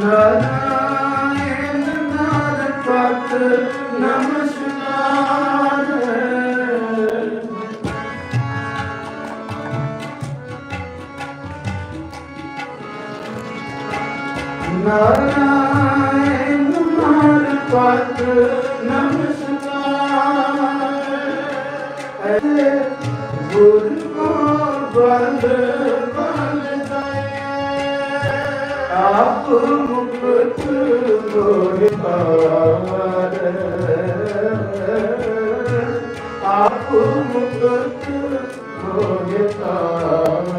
ਨਾਰਾਇਣ ਨਾਰ ਪਤ ਨਮਸਕਾਰ ਨਾਰਾਇਣ ਨਾਰ ਪਤ ਨਮਸਕਾਰ ਗੁਰ ਕੋ ਬਲ ਬਲ ਆਪ ਮੁਕਤ ਹੋਇ ਪਾਰ ਆਪ ਮੁਕਤ ਹੋਇ ਪਾਰ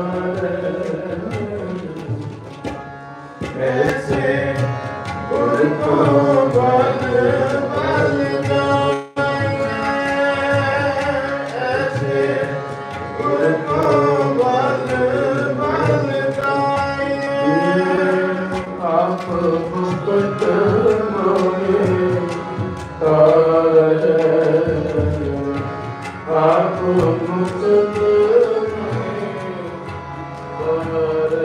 ਆਪ ਮੁਕਤ ਹੋਏ ਤਾਰ ਆਪ ਮੁਕਤ ਹੋਏ ਤਾਰ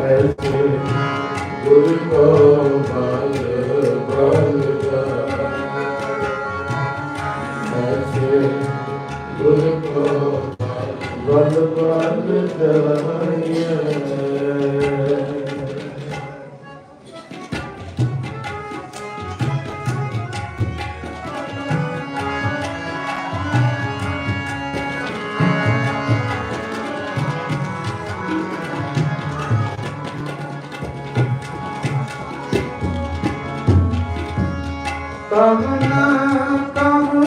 ਐਸੇ ਗੁਰ ਕੋ ਬਲ ਬਲ ਐਸੇ ਗੁਰ ਕੋ ਬਲ ਬਲ ਜਾਈਏ পাবনা